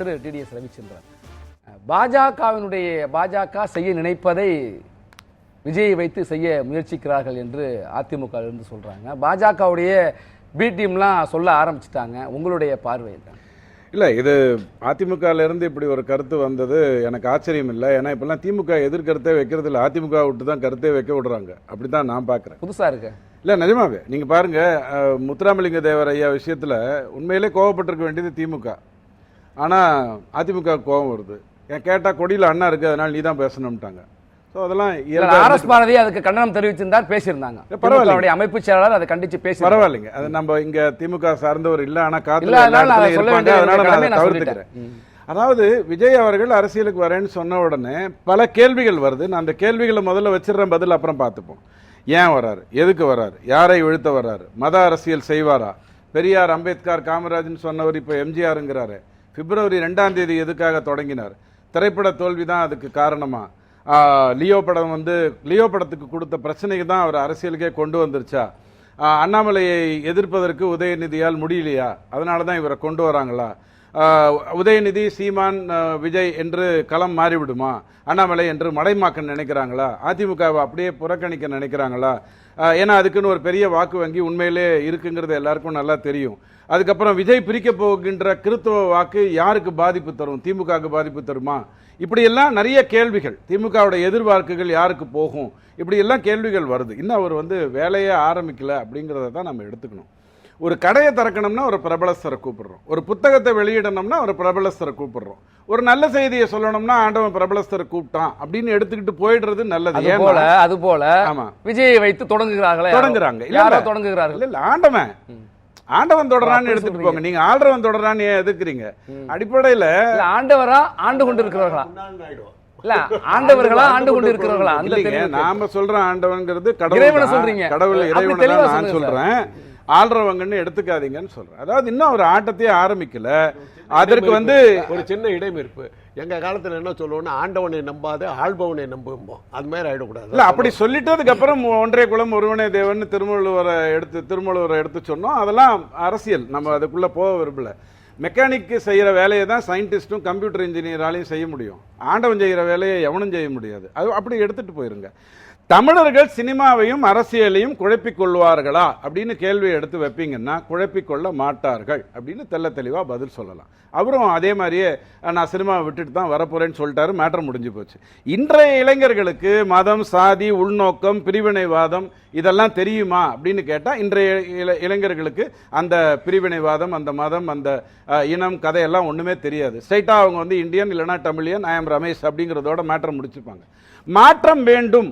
திரு TDS Ravichandran. பாஜகவினுடைய பாஜக செய்ய நினைப்பதை விஜயை வைத்து செய்ய முயற்சிக்கிறார்கள் என்று அதிமுக இருந்து சொல்றாங்க. பாஜகவுடைய பி டீம்லாம் சொல்ல ஆரம்பிச்சிட்டாங்க. உங்களுடைய பார்வை தான் இல்லை இது அதிமுகல இருந்து இப்படி ஒரு கருத்து வந்தது எனக்கு ஆச்சரியம் இல்லை. ஏன்னா இப்பெல்லாம் திமுக எதிர்கருத்தே வைக்கிறது இல்லை. அதிமுக விட்டு தான் கருத்தே வைக்க விடுறாங்க. அப்படி தான் நான் பார்க்குறேன் புதுசா இருக்கு. இல்லை நிஜமாவே. நீங்கள் பாருங்க அஹ், முத்துராமலிங்க தேவர் ஐயா விஷயத்தில் உண்மையிலே கோவப்பட்டிருக்க வேண்டியது திமுக. ஆனால் அதிமுக கோவம் வருது. ஏன் கேட்டால் கொடியில் அண்ணா இருக்குது அதனால நீ தான் பேசணும்ட்டாங்க. ஸோ அதெல்லாம் இயல்பா ஆர் எஸ் பாரதி அதுக்கு கண்டனம் தெரிவிச்சிருந்தார் பேசியிருந்தாங்க. பரவாயில்லை. அவருடைய அமைப்பு செயலாளர் அதை கண்டிச்சு பேசி பரவாயில்லைங்க. அது நம்ம இங்க திமுக சார்ந்தவர் இல்ல ஆனா இல்ல, காத்துல அதனால நான் தவிர்த்துக்கிறேன். அதாவது விஜய் அவர்கள் அரசியலுக்கு வரேன்னு சொன்ன உடனே பல கேள்விகள் வருது. நான் அந்த கேள்விகளை முதல்ல வச்சிடுறேன் பதில் அப்புறம் பார்த்துப்போம். ஏன் வராரு? எதுக்கு வராரு? யாரை இழுத்த வராரு? மத அரசியல் செய்வாரா? பெரியார் அம்பேத்கர் காமராஜ்னு சொன்னவர் இப்போ எம்ஜிஆருங்கிறாரு. பிப்ரவரி ரெண்டாம் தேதி எதுக்காக தொடங்கினார்? திரைப்பட தோல்வி தான் அதுக்கு காரணமாக லியோ படம் வந்து லியோ படத்துக்கு கொடுத்த பிரச்சனைக்கு தான் அவர் அரசியலுக்கே கொண்டு வந்துருச்சா? அண்ணாமலையை எதிர்ப்பதற்கு உதயநிதியால் முடியலையா? அதனால தான் இவரை கொண்டு வராங்களா? உதயநிதி சீமான் விஜய் என்று களம் மாறிவிடுமா? அண்ணாமலை என்று மடைமாக்க நினைக்கிறாங்களா? அதிமுகவை அப்படியே புறக்கணிக்க நினைக்கிறாங்களா? ஏன்னா அதுக்குன்னு ஒரு பெரிய வாக்கு வங்கி உண்மையிலே இருக்குங்கிறது எல்லாருக்கும் நல்லா தெரியும். அதுக்கப்புறம் விஜய் பிரிக்க போகின்ற கிறித்துவ வாக்கு யாருக்கு பாதிப்பு தரும்? திமுகவுக்கு பாதிப்பு தருமா? இப்படியெல்லாம் நிறைய கேள்விகள். திமுகவோட எதிர்பார்க்குகள் யாருக்கு போகும்? இப்படி எல்லாம் கேள்விகள் வருது. இன்னும் அவர் வந்து வேலையே ஆரம்பிக்கல அப்படிங்கிறத தான் நம்ம எடுத்துக்கணும். ஒரு கடையை திறக்கணும்னா ஒரு பிரபலஸ்தரை கூப்பிடுறோம். ஒரு புத்தகத்தை வெளியிடணும்னா ஒரு பிரபலஸ்தரை கூப்பிடுறோம். ஒரு நல்ல செய்தியை சொல்லணும்னா ஆண்டவன் பிரபலஸ்தரை கூப்பிட்டான் அப்படின்னு எடுத்துக்கிட்டு போயிடுறது நல்லது. அது போல அது போல ஆமா. விஜயை வைத்து தொடங்குகிறார்களே? யாரோ. தொடங்குறாங்க. யாரோ. தொடங்குகிறார்கள்? இல்ல ஆண்டவன். ஆண்டவன் தொடரான்னு எடுத்துட்டு. போங்க. நீங்க ஆள்றவன் தொடரான்னு ஏன் எதிர்க்கிறீங்க? அடிப்படையில ஆண்டவரா ஆண்டு கொண்டிருக்கிறவர்களா? இல்ல ஆண்டவர்களா ஆண்டு கொண்டிருக்கிறவர்களா? அந்த இல்லைங்க நாம சொல்ற ஆண்டவன்ங்கிறது கடவுள். சொல்றீங்க. கடவுள் இறைவனை நான் சொல்றேன். ஆள்றவங்கன்னு எடுத்துக்காதீங்கன்னு சொல்றேன். அதாவது இன்னும் அவர் ஆட்டத்தையே ஆரம்பிக்கல. அதற்கு வந்து ஒரு சின்ன இடைமறிப்பு. எங்கள் காலத்தில் என்ன சொல்லுவோம்னா ஆண்டவனை நம்பாத ஆள்பவனை நம்பும்போம் அது மாதிரி ஆகிடக்கூடாது இல்லை அப்படி சொல்லிட்டதுக்கு அப்புறம் ஒன்றே குலம் ஒருவனே தேவன் திருமூலவரை எடுத்து திருமூலவரை எடுத்து சொன்னோம். அதெல்லாம் அரசியல். நம்ம அதுக்குள்ளே போக விரும்பல. மெக்கானிக்கு செய்கிற வேலையை தான் சயின்டிஸ்ட்டும் கம்ப்யூட்டர் இன்ஜினியராலையும் செய்ய முடியும். ஆண்டவன் செய்கிற வேலையை எவனும் செய்ய முடியாது. அது அப்படி எடுத்துகிட்டு போயிருங்க. தமிழர்கள் சினிமாவையும் அரசியலையும் குழப்பிக் கொள்வார்களா அப்படின்னு கேள்வி எடுத்து வைப்பீங்கன்னா குழப்பிக் கொள்ள மாட்டார்கள் அப்படின்னு தெல்ல தெளிவாக பதில் சொல்லலாம். அவரும் அதே மாதிரியே நான் சினிமாவை விட்டுட்டு தான் வரப்போறேன்னு சொல்லிட்டாரு மேட்டர் முடிஞ்சு போச்சு. இன்றைய இளைஞர்களுக்கு மதம் சாதி உள்நோக்கம் பிரிவினைவாதம் இதெல்லாம் தெரியுமா அப்படின்னு கேட்டால் இன்றைய இள- இளைஞர்களுக்கு அந்த பிரிவினைவாதம் அந்த மதம் அந்த இனம் கதையெல்லாம் ஒன்றுமே தெரியாது. ஸ்ட்ரைட்டாக அவங்க வந்து இந்தியன் இல்லைனா தமிழியன் ஐ எம் ரமேஷ் அப்படிங்கிறதோட மேட்டர் முடிச்சுப்பாங்க மாற்றம் வேண்டும்.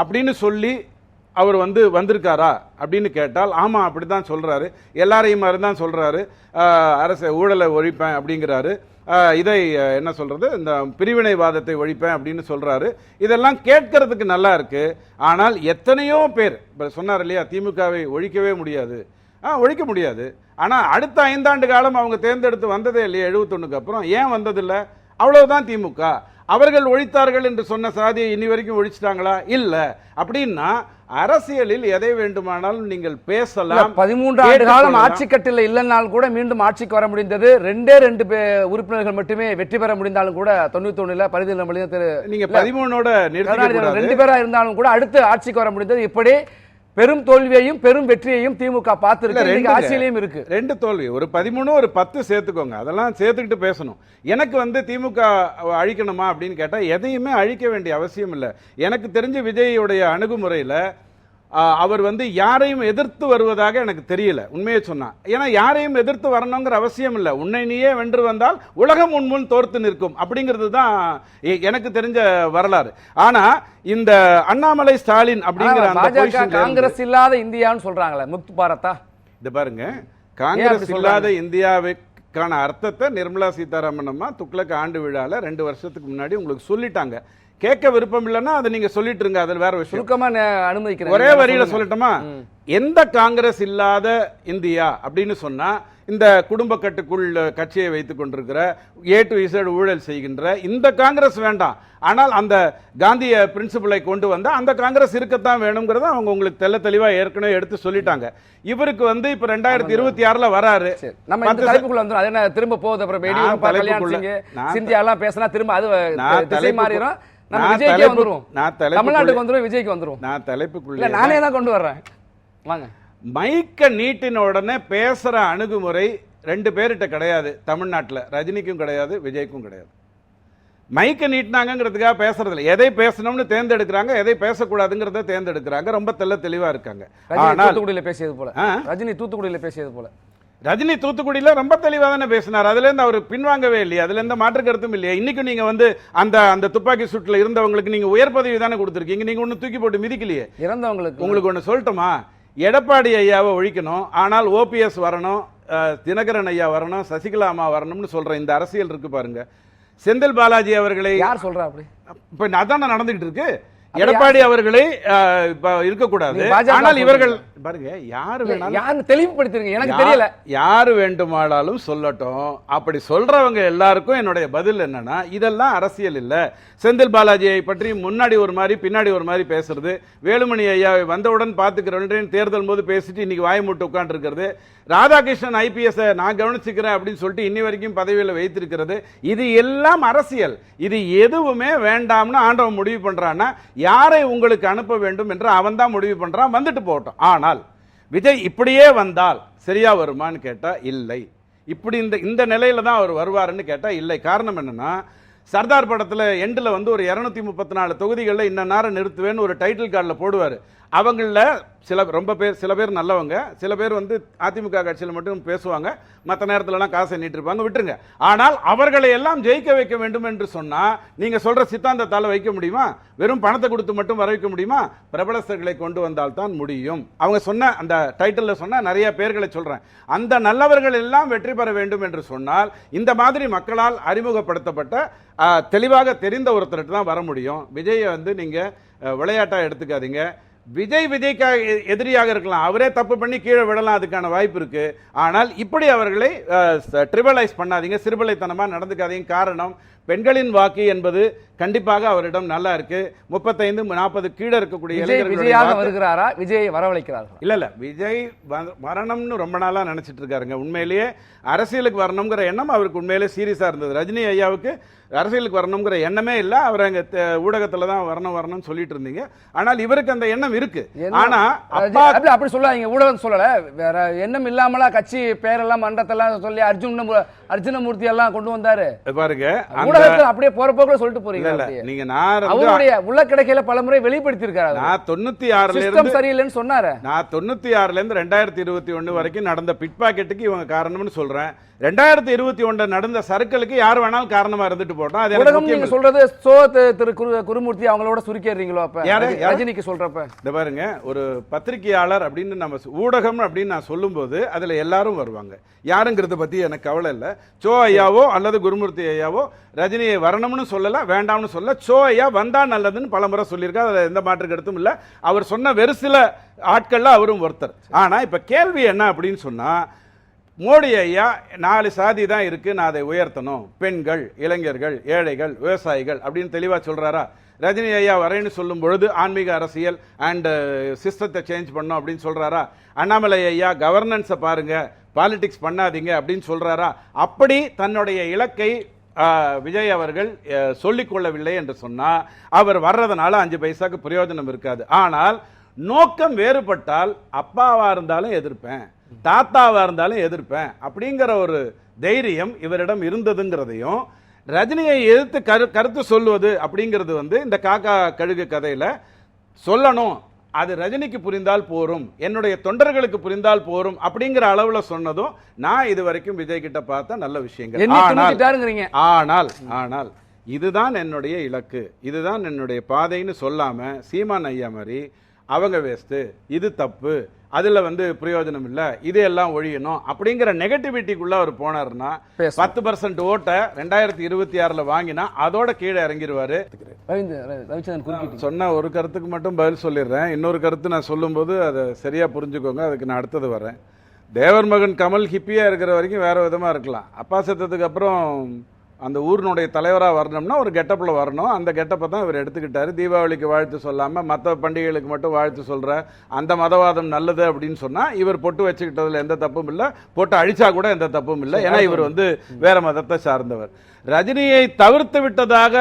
அப்படின்னு சொல்லி அவர் வந்து வந்திருக்காரா அப்படின்னு கேட்டால் ஆமாம் அப்படி தான் சொல்கிறாரு எல்லாரையும் மாதிரி தான் சொல்கிறாரு அரசு ஊழலை ஒழிப்பேன் அப்படிங்கிறாரு. இதை என்ன சொல்கிறது இந்த பிரிவினைவாதத்தை ஒழிப்பேன் அப்படின்னு சொல்கிறாரு இதெல்லாம் கேட்கறதுக்கு நல்லா இருக்குது ஆனால் எத்தனையோ பேர் இப்போ சொன்னார் இல்லையா திமுகவை ஒழிக்கவே முடியாது. ஆ ஒழிக்க முடியாது. ஆனால் அடுத்த ஐந்தாண்டு காலம் அவங்க தேர்ந்தெடுத்து வந்ததே இல்லையா எழுபத்தொன்னுக்கு அப்புறம். ஏன் வந்ததில்லை? அவ்வளவுதான் திமுக. அவர்கள் ஒழித்தார்கள் என்று சொன்ன சாதியை இனி வரைக்கும் ஒழிச்சிட்டாங்களா? இல்ல. அப்படின்னா அரசியலில் எதை வேண்டுமானாலும் நீங்கள் பேசலாம் பதிமூன்று ஆண்டு காலம். ஆட்சி கட்டில இல்லைனால் கூட மீண்டும் ஆட்சிக்கு வர முடிந்தது. ரெண்டே ரெண்டு உறுப்பினர்கள் மட்டுமே வெற்றி பெற முடிந்தாலும் கூட தொண்ணூத்தி ஒண்ணுல பரிதில நீங்க பதிமூணோட ரெண்டு பேரா இருந்தாலும் கூட அடுத்து ஆட்சிக்கு வர முடிந்தது. இப்படி பெரும் தோல்வியையும் பெரும் வெற்றியையும் திமுக பார்த்திருக்கு. ஆட்சியிலையும் இருக்கு. ரெண்டு தோல்வி. ஒரு பதிமூணு ஒரு பத்து சேர்த்துக்கோங்க. அதெல்லாம் சேர்த்துக்கிட்டு பேசணும். எனக்கு வந்து திமுக அழிக்கணுமா அப்படின்னு கேட்டா எதையுமே அழிக்க வேண்டிய அவசியம் இல்லை. எனக்கு தெரிஞ்ச விஜயுடைய அணுகுமுறையில அவர் வந்து யாரையும் எதிர்த்து வருவதாக எனக்கு தெரியல. உண்மையை சொன்னா ஏன்னா யாரையும் எதிர்த்து வரணுங்கிற அவசியம் இல்லை. உன்னை நீயே வென்று வந்தால் உலகம் உன் முன் தோர்த்து நிற்கும். அப்படிங்கிறது தான் எனக்கு தெரிஞ்ச வரலாறு. ஆனா இந்த அண்ணாமலை ஸ்டாலின் அப்படிங்கிற காங்கிரஸ் இல்லாத இந்தியான்னு சொல்றாங்களே முக்து பாரதா இது பாருங்க. காங்கிரஸ் இல்லாத இந்தியாவுக்கான அர்த்தத்தை நிர்மலா சீதாராமன் அம்மா துக்ளக் ஆண்டு விழால ரெண்டு வருஷத்துக்கு முன்னாடி உங்களுக்கு சொல்லிட்டாங்க. கேட்க விருப்பம் இல்லைன்னா அதை நீங்க சொல்லிட்டு இருங்க அது வேற விஷயம். சுருக்கமா அனுமதிக்கிறேன். ஒரே வரியில. சொல்லட்டுமா? எந்த காங்கிரஸ் இல்லாத இந்தியா அப்படின்னு சொன்னா இந்த குடும்ப கட்டுக்குள் கட்சியை வைத்துக் கொண்டிருக்கிற ஏ டு இசட் ஊழல் செய்கின்ற இந்த காங்கிரஸ் வேண்டாம். ஆனால் அந்த காந்திய பிரின்சிபலை கொண்டு வந்தா அந்த காங்கிரஸ் இருக்கத்தான் வேணுங்கிறத அவங்க உங்களுக்கு தெள்ள தெளிவா ஏற்கனவே எடுத்து சொல்லிட்டாங்க. இவருக்கு வந்து இப்ப ரெண்டாயிரத்தி இருபத்தி ஆறுல வராரு. நம்ம தலைப்புக்குள்ள வந்துரும். அது திரும்ப போகுது. அப்புறம் நான் வெடியூர் கல்யாண் தலைப்புக்குள்ள- சிங் நான் சிந்தியா எல்லாம் பேசினா திரும்ப அது திசை மாறிடும் நான் தமிழ்நாட்டுக்கு வந்துரும் விஜய்க்கு வந்துரும். நான் தலைப்புக்குள்ள நானே தான் கொண்டு வர்றேன். வாங்க. மைக்க நீட்டின உடனே பேசுற அணுகுமுறை ரெண்டு பேர்கிட்ட கிடையாது. தமிழ்நாட்டுல ரஜினிக்கும் கிடையாது விஜய்க்கும் கிடையாது. மைக்க நீட்டினாங்கிறதுக்காக பேசுறது இல்லை. எதை பேசணும்னு தேர்ந்தெடுக்கிறாங்க எதை பேசக்கூடாதுங்கிறத தேர்ந்தெடுக்கிறாங்க. ரொம்ப தெள்ள தெளிவா இருக்காங்க. தூத்துக்குடியில பேசியது போல? ரஜினி தூத்துக்குடியில பேசியது போல. ரஜினி தூத்துக்குடியில ரொம்ப தெளிவா தானே பேசினார். அதுல இருந்து அவர் பின்வாங்கவே இல்லையா. அதுல எந்த மாற்று கருத்தும் இல்லையா. இன்னைக்கு நீங்க வந்து அந்த அந்த துப்பாக்கி சூட்ல இருந்தவங்களுக்கு நீங்க உயர் பதவி தானே கொடுத்துருக்கீங்க. நீங்க ஒண்ணு தூக்கி போட்டு மிதிக்கலையே. இறந்தவங்களுக்கு. உங்களுக்கு ஒன்று சொல்லட்டுமா? எடப்பாடி ஐயாவை ஒழிக்கணும் ஆனால் ஓபிஎஸ் வரணும் தினகரன் ஐயா வரணும் சசிகலா அம்மா வரணும்னு சொல்ற இந்த அரசியல் இருக்கு பாருங்க. செந்தில் பாலாஜி அவர்களை யார் சொல்றா அப்படி? இப்ப அதான் நடந்துகிட்டு இருக்கு? எடப்பாடி அவர்களை இருக்கக்கூடாது. ஆனால் இவர்கள். பாருங்க யாரு வேணாலும் தெளிவுபடுத்திருங்க எனக்கு தெரியல. யாரு வேண்டுமானாலும் சொல்லட்டும். அப்படி சொல்றவங்க எல்லாருக்கும் என்னுடைய பதில் என்னன்னா இதெல்லாம் அரசியல் இல்ல. செந்தில் பாலாஜியை பற்றி முன்னாடி ஒரு மாதிரி பின்னாடி ஒரு மாதிரி பேசுறது. வேலுமணி ஐயாவை வந்தவுடன் பார்த்துக்கிறேன் தேர்தல் போது பேசிட்டு இன்னைக்கு வாய் மூட்டு உட்காந்துருக்கிறது ராதாகிருஷ்ணன் ஐபிஎஸ் நான் கவனிச்சுக்கிறேன் அப்படின்னு சொல்லிட்டு இன்னி வரைக்கும் பதவியில் வைத்திருக்கிறது. இது எல்லாம் அரசியல். இது எதுவுமே வேண்டாம்னு ஆண்டவன் முடிவு பண்றான்னா யாரை உங்களுக்கு அனுப்ப வேண்டும் என்று அவன் தான் முடிவு பண்ணுறான் வந்துட்டு போகட்டும். ஆனால் விஜய் இப்படியே வந்தால் சரியா வருமான்னு கேட்டால் இல்லை. இப்படி இந்த இந்த நிலையில தான் அவர் வருவாருன்னு கேட்டால் இல்லை. காரணம் என்னென்னா சர்தார் படத்தில் எண்டில் வந்து ஒரு இரநூத்தி முப்பத்தி நாலு தொகுதிகளில் இன்ன நேரம் நிறுத்துவேன்னு ஒரு டைட்டில் கார்டில் போடுவார். அவங்களில் சில ரொம்ப பேர் சில பேர் நல்லவங்க சில பேர் வந்து அதிமுக கட்சியில் மட்டும் பேசுவாங்க. மற்ற நேரத்துலலாம் காசை நீட்டிருப்பாங்க விட்டுருங்க. ஆனால் அவர்களை எல்லாம் ஜெயிக்க வைக்க வேண்டும் என்று சொன்னால் நீங்கள் சொல்கிற சித்தாந்தத்தால் வைக்க முடியுமா? வெறும் பணத்தை கொடுத்து மட்டும் வர வைக்க முடியுமா? பிரபலஸ்தர்களை கொண்டு வந்தால் தான் முடியும். அவங்க சொன்ன அந்த டைட்டிலில் சொன்ன நிறைய பேர்களை சொல்கிறேன் அந்த நல்லவர்கள் எல்லாம் வெற்றி பெற வேண்டும் என்று சொன்னால் இந்த மாதிரி மக்களால் அறிமுகப்படுத்தப்பட்ட தெளிவாக தெரிந்த ஒருத்தர்கிட்ட தான் வர முடியும். விஜயை வந்து நீங்கள் விளையாட்டாக எடுத்துக்காதீங்க. விஜய் விஜய்க்காக எதிரியாக இருக்கலாம். அவரே தப்பு பண்ணி கீழே விடலாம் அதுக்கான வாய்ப்பு இருக்கு. ஆனால் இப்படி அவர்களை ட்ரிபலைஸ் பண்ணாதீங்க. சிறுபலைத்தனமாக நடந்துக்காதீங்க. காரணம் பெண்களின் வாக்கு என்பது கண்டிப்பாக அவரிடம் நல்லா இருக்கு. முப்பத்தைந்து நாற்பது கீழே இருக்கக்கூடிய விஜயாக வருகிறாரா? விஜய் வரவழைக்கிறார்களா? இல்ல இல்ல. விஜய் வரணும்னு ரொம்ப நாளா நினைச்சிட்டு இருக்காருங்க. உண்மையிலேயே அரசியலுக்கு வரணுங்கிற எண்ணம் அவருக்கு உண்மையிலேயே சீரியஸா இருந்தது. ரஜினி ஐயாவுக்கு அரசியலுக்கு வரணுங்கிற எண்ணமே இல்ல. அவர் அங்க ஊடகத்துல தான் வரணும் வரணும்னு சொல்லிட்டு இருந்தீங்க. ஆனால் இவருக்கு அந்த எண்ணம் இருக்கு. ஆனா அப்படி சொல்லாதீங்க. ஊடகம் சொல்லல. வேற எண்ணம் இல்லாமலா கட்சி பேரெல்லாம் மன்றத்தெல்லாம் சொல்லி அர்ஜுன அர்ஜுனமூர்த்தி எல்லாம் கொண்டு வந்தாரு. பாருங்க ஊடகத்துல அப்படியே போற போக்குல சொல்லிட்டு போறீங்க. நீங்க நான் அவருடைய உள்ள கிடைக்கையில பலமுறை வெளிப்படுத்தி இருக்காரு நான் தொண்ணூத்தி ஆறுல இருந்து சரியில்லைன்னு சொன்னாரு. நான் தொண்ணூத்தி ஆறுல இருந்து ரெண்டாயிரத்தி இருபத்தி ஒண்ணு வரைக்கும் நடந்த பிட் பாக்கெட்டுக்கு இவங்க காரணம்னு சொல்றேன். ரெண்டாயிரத்தி இருபத்தி ஒண்ணு நடந்த சர்க்கிளுக்கு யார் வேணாலும் காரணமா இருந்துட்டு போட்டோம் அது நீங்க. சொல்றது சோ திரு குரு- குருமூர்த்தி அவங்களோட சுருக்கிடுறீங்களோ அப்ப? ரஜினிக்கு சொல்றப்ப. இந்த பாருங்க ஒரு பத்திரிகையாளர் அப்படின்னு நம்ம ஊடகம் அப்படின்னு நான் சொல்லும்போது அதுல எல்லாரும் வருவாங்க. யாருங்கிறத பத்தி எனக்கு கவலை இல்லை. சோ ஐயாவோ அல்லது குருமூர்த்தி ஐயாவோ ரஜினியை வரணும்னு சொல்லலை வேண்டாம்னு சொல்ல சோயா வந்தால் நல்லதுன்னு பலமுறை சொல்லியிருக்காரு. அதில் எந்த மாற்று கருத்தும் இல்லை. அவர் சொன்ன வெறு சில ஆட்களில் அவரும் ஒருத்தர். ஆனால் இப்போ கேள்வி என்ன அப்படின்னு சொன்னால் மோடி ஐயா நாலு சாதி தான் இருக்குது நான் அதை உயர்த்தணும். பெண்கள் இளைஞர்கள் ஏழைகள் விவசாயிகள் அப்படின்னு தெளிவாக சொல்கிறாரா ரஜினி ஐயா வரேன்னு சொல்லும் பொழுது ஆன்மீக அரசியல் அண்டு சிஸ்டத்தை சேஞ்ச் பண்ணோம் அப்படின்னு சொல்கிறாரா அண்ணாமலை ஐயா கவர்னன்ஸை பாருங்கள் பாலிடிக்ஸ் பண்ணாதீங்க அப்படின்னு சொல்கிறாரா அப்படி தன்னுடைய இலக்கை விஜய் அவர்கள் சொல்லிக்கொள்ளவில்லை கொள்ளவில்லை என்று சொன்னால் அவர் வர்றதுனால அஞ்சு பைசாக்கு பிரயோஜனம் இருக்காது. ஆனால் நோக்கம் வேறுபட்டால் அப்பாவாக இருந்தாலும் எதிர்ப்பேன் தாத்தாவாக இருந்தாலும் எதிர்ப்பேன் அப்படிங்கிற ஒரு தைரியம் இவரிடம் இருந்ததுங்கிறதையும் ரஜினியை எதிர்த்து கரு கருத்து சொல்லுவது அப்படிங்கிறது வந்து இந்த காக்கா கழுகு கதையில் சொல்லணும். அது ரஜினிக்கு புரிந்தால் போரும் என்னுடைய தொண்டர்களுக்கு புரிந்தால் போரும் அப்படிங்கிற அளவுல சொன்னதும் நான் இது வரைக்கும் விஜய் கிட்ட பார்த்த நல்ல விஷயங்கள். ஆனால் ஆனால் ஆனால் இதுதான் என்னுடைய இலக்கு. இதுதான் என்னுடைய பாதைன்னு சொல்லாம சீமான் ஐயா மாதிரி அவங்க வேஸ்ட் இது தப்பு அதுல வந்து பிரயோஜனம் இல்ல இது எல்லாம் ஒழியணும் அப்படிங்கிற நெகட்டிவிட்டிக்குள்ள அவர் பேசணும். பத்து பர்சன்ட் ஓட்டை ரெண்டாயிரத்தி இருபத்தி ஆறுல வாங்கினா அதோட கீழே இறங்கிடுவாரு ரவிச்சந்திரன் சொன்ன ஒரு கருத்துக்கு மட்டும் பதில் சொல்லிடுறேன். இன்னொரு கருத்து நான் சொல்லும்போது அதை சரியாக புரிஞ்சுக்கோங்க. அதுக்கு நான் அடுத்தது வரேன் தேவர் மகன் கமல் ஹிப்பியாக இருக்கிற வரைக்கும் வேற விதமாக இருக்கலாம். அப்பா செத்ததுக்கு அப்புறம் அந்த ஊரினுடைய தலைவராக வரணும்னா ஒரு கெட்டப்பில் வரணும். அந்த கெட்டப்பை தான் இவர் எடுத்துக்கிட்டார். தீபாவளிக்கு வாழ்த்து சொல்லாமல் மற்ற பண்டிகைகளுக்கு மட்டும் வாழ்த்து சொல்கிற அந்த மதவாதம் நல்லது அப்படின்னு சொன்னால் இவர் பொட்டு வச்சுக்கிட்டதில் எந்த தப்பும் இல்லை. பொட்டு அழிச்சா கூட எந்த தப்பும் இல்லை. ஏன்னா இவர் வந்து வேற மதத்தை சார்ந்தவர். ரஜினியை தவிர்த்து விட்டதாக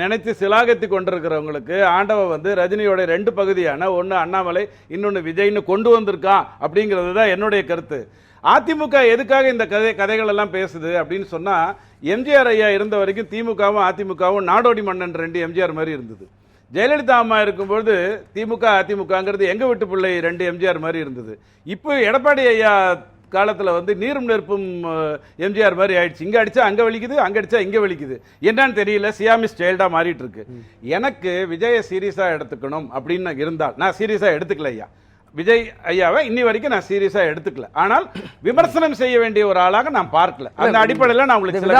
நினைத்து சிலாகத்தி கொண்டிருக்கிறவங்களுக்கு ஆண்டவன் வந்து ரஜினியோட ரெண்டு பகுதியான ஒன்று அண்ணாமலை இன்னொன்று விஜய்னு கொண்டு வந்திருக்கான் அப்படிங்கிறது தான் என்னுடைய கருத்து. அதிமுக எதுக்காக இந்த கதை கதைகள் எல்லாம் பேசுது அப்படின்னு சொன்னா எம்ஜிஆர் ஐயா இருந்த வரைக்கும் திமுகவும் அதிமுகவும் நாடோடி மன்னன் ரெண்டு எம்ஜிஆர் மாதிரி இருந்தது. ஜெயலலிதா அம்மா இருக்கும்பொழுது திமுக அதிமுகங்கிறது எங்க வீட்டு பிள்ளை ரெண்டு எம்ஜிஆர் மாதிரி இருந்தது. இப்போ எடப்பாடி ஐயா காலத்துல வந்து நீரும் நெருப்பும் எம்ஜிஆர் மாதிரி ஆயிடுச்சு. இங்க அடிச்சா அங்க வலிக்குது அங்க அடிச்சா இங்க வலிக்குது. என்னன்னு தெரியல சியாமிஸ் சைல்டா மாறிட்டு இருக்கு. எனக்கு விஜய சீரியஸா எடுத்துக்கணும் அப்படின்னு இருந்தால். நான் சீரியஸா எடுத்துக்கல ஐயா. விஜய் ஐயாவை இன்னி வரைக்கும் நான் சீரியஸா எடுத்துக்கல. ஆனால் விமர்சனம் செய்ய வேண்டிய ஒரு ஆளாக நான் பார்க்கல. அந்த அடிப்படையில நான் உங்களுக்கு சில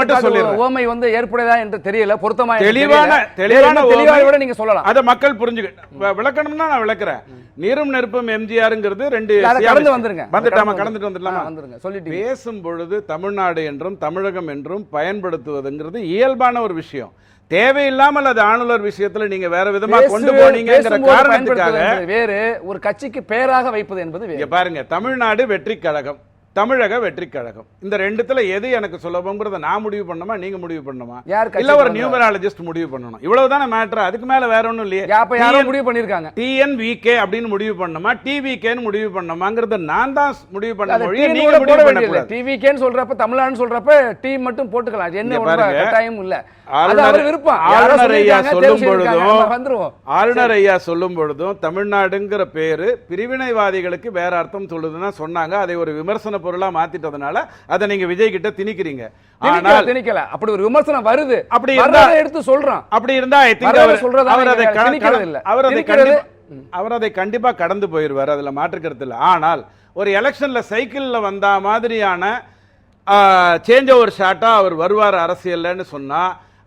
மட்டும் சொல்லிடுறேன். ஓமை வந்து ஏற்புடையதா என்று தெரியல பொருத்தமா தெளிவான. தெளிவான விட நீங்க சொல்லலாம். அதை மக்கள் புரிஞ்சுக்க விளக்கணும்னா நான் விளக்குறேன். நீரும் நெருப்பும் எம்ஜிஆருங்கிறது ரெண்டு. கடந்து வந்துருங்க. வந்துட்டாமா கடந்து கடந்துட்டு வந்துடலாமா? வந்துருங்க. சொல்லிட்டீங்க. பேசும் பொழுது தமிழ்நாடு என்றும் தமிழகம் என்றும் பயன்படுத்துவதுங்கிறது இயல்பான ஒரு விஷயம். தேவையில்லாமல் அது ஆளுநர் விஷயத்துல நீங்க வேற விதமா கொண்டு போனீங்கிற காரணத்துக்காக வேறு ஒரு கட்சிக்கு பெயராக வைப்பது என்பது பாருங்க தமிழ்நாடு வெற்றி கழகம். தமிழக வெற்றி கழகம். இந்த ரெண்டுத்துல எது எனக்கு சுலபங்கிறத நான் முடிவு பண்ணணுமா நீங்க முடிவு பண்ணணுமா? இல்ல ஒரு? நியூமராலஜிஸ்ட் முடிவு பண்ணணும். இவ்வளவுதானே மேட்டர் அதுக்கு மேல வேற ஒண்ணும் இல்லையே. அப்ப யாரோ TN முடிவு பண்ணிருக்காங்க. டிஎன்விகே அப்படின்னு முடிவு பண்ணணுமா? டிவிகேன்னு முடிவு பண்ணணுமாங்கிறத நான் தான் முடிவு பண்ண TN நீங்க முடிவு. பண்ணக்கூடாது. TVK-ன்னு சொல்றப்ப தமிழ்நாடுன்னு சொல்றப்ப டீம் மட்டும் போட்டுக்கலாம். என்ன. கட்டாயம் இல்ல. ஆளுநர் ஐயா சொல்லும் பொழுதும் ஆளுநர் ஐயா சொல்லும் பொழுதும் தமிழ்நாடுங்கிற பேரு பிரிவினைவாதிகளுக்கு வேற அர்த்தம் சொல்லுதுன்னா சொன்னாங்க. அதை ஒரு விமர்சன பொருளா மாத்திட்டதுனால அதை நீங்க விஜய் கிட்ட திணிக்கிறீங்க. ஆனால் திணிக்கல. அப்படி ஒரு விமர்சனம் வருது. அப்படி வர்றதை இருந்தா- எடுத்து சொல்றான். அப்படி இருந்தா I think வர்றதை அவர் அதை. அவர் அதை அவர் அதை கண்டிப்பா கடந்து போயிருவார் அதுல மாற்று கருத்து இல்ல. ஆனால் ஒரு எலெக்ஷன்ல சைக்கிள்ல வந்தா மாதிரியான சேஞ்ச் ஓவர் ஷாட்டா அவர் வருவார் அரசியல்லன்னு சொன்னா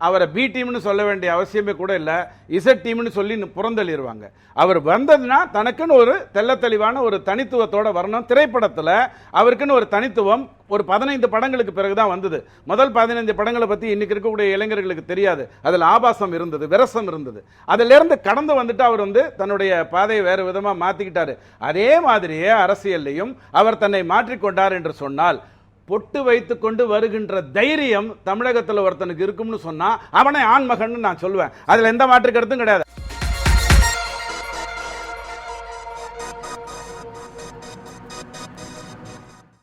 அவரை பி டீம்னு சொல்ல வேண்டிய அவசியமே கூட இல்லை. இசட் டீம்னு சொல்லி புறந்தள்ளிடுவாங்க அவர் வந்ததுன்னா தனக்குன்னு ஒரு தெள்ளத்தெளிவான ஒரு தனித்துவத்தோட வரணும். திரைப்படத்தில் அவருக்குன்னு ஒரு தனித்துவம் ஒரு பதினைந்து படங்களுக்கு பிறகு தான் வந்தது. முதல் பதினைந்து படங்களை பற்றி இன்றைக்கி இருக்கக்கூடிய இளைஞர்களுக்கு தெரியாது. அதில் ஆபாசம் இருந்தது விரசம் இருந்தது. அதிலிருந்து கடந்து வந்துட்டு அவர் வந்து தன்னுடைய பாதையை வேறு விதமாக மாற்றிக்கிட்டார் அதே மாதிரியே அரசியல்லையும் அவர் தன்னை மாற்றிக்கொண்டார் என்று சொன்னால் பொட்டு வைத்துக்கொண்டு வருகின்ற தைரியம் தமிழகத்துல ஒருத்தனுக்கு இருக்கும்னு சொன்னா அவனை ஆண்மகன் நான் சொல்லுவேன். அதுல எந்த மாற்று கருத்தும் கிடையாது.